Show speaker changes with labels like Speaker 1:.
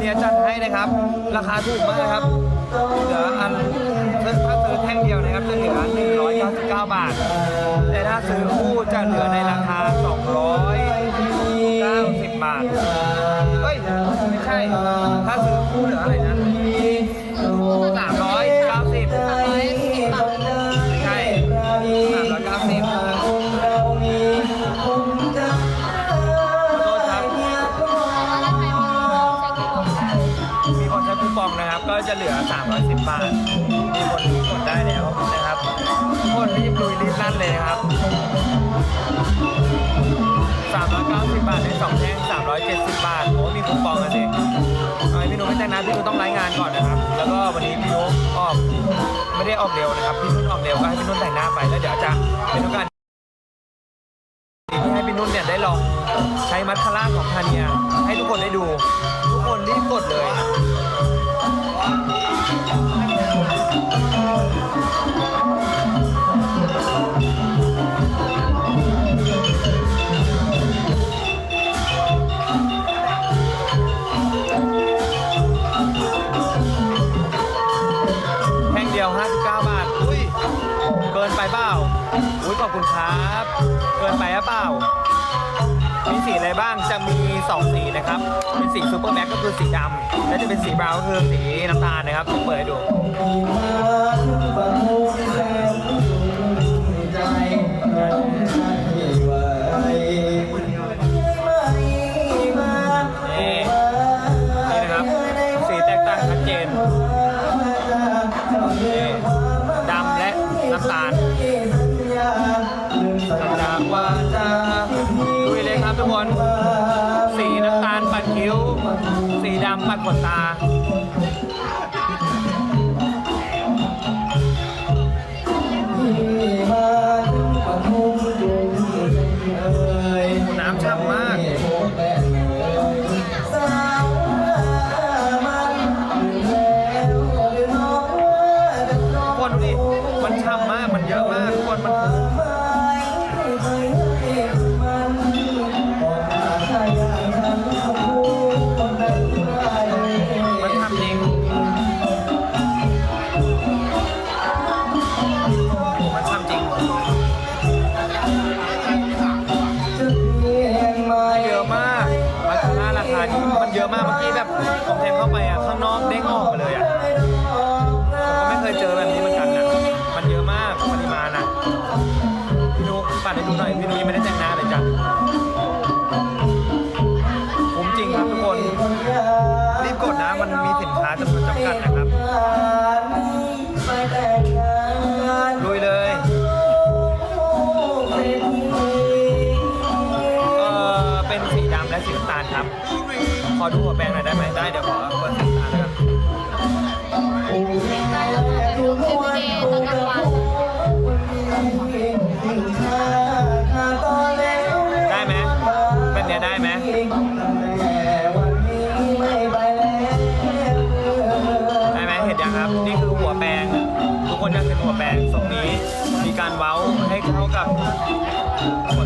Speaker 1: เนี้ยจัดให้นะครับ ราคาถูกมากครับเหลืออันถ้าซื้อแท่งเดียวนะครับจะเหลือ199 บาท แต่ถ้าซื้อคู่จะเหลือใน ปองนะครับ ก็จะเหลือ 310 บาท มีคนกดได้แล้วนะครับทุกคนรีบลุยรีบนั่นเลยนะครับ 390 บาทใน2แท่ง370 บาท โอ้มีคูปองอะสิทำไมพี่นุ้ไม่แต่งน้าพี่นุ้ต้องรายงานก่อนนะครับ แล้วก็วันนี้พี่นุ้ออกไม่ได้ออกเร็วนะครับ พี่นุ่นออกเร็วก็ให้พี่นุ่นแต่งหน้าไปแล้วเดี๋ยวจะเป็นทุกการที่ให้พี่นุ่นเนี่ยได้ลองใช้มัสคาร่าของทาเนียให้ทุกคนได้ดู ทุกคนรีบกดเลย แท่งเดียว 59 บาท อุ้ย เกินไปเปล่า อุ้ยขอบคุณครับ เกินไปหรือเปล่า สีอะไรบ้างจะมี 2 สีนะครับ เป็นสีซูเปอร์แม็กก็คือสีดำและจะเป็นสีบราวน์ก็คือสีน้ำตาลนะครับผมเปิดให้ดู ดำปัดตา อะมากเมื่อกี้แบบผมแทงเข้าไปอะข้างนอกเด้งออกมาเลยอะผมก็ไม่เคยเจอแบบนี้เหมือนกันนะมันเยอะมากปริมาณอะพี่นุปัดให้ดูหน่อยพี่นุยังไม่ได้แต่งหน้าเลยจ้ะผมจริงครับทุกคนรีบกดนะมันมีสินค้าจำนวนจำกัดนะ ดูหัวแปรงหน่อยได้ไหมได้เดี๋ยวขอเปิดตาแล้วกั
Speaker 2: น
Speaker 1: ได้ไหมแบบเนี้ยได้ไหมได้ไหมเห็นยังครับ นี่คือหัวแปรงทุกคนอยากเห็นหัวแปรงทรงนี้ มีการเว้าให้เข้ากับขน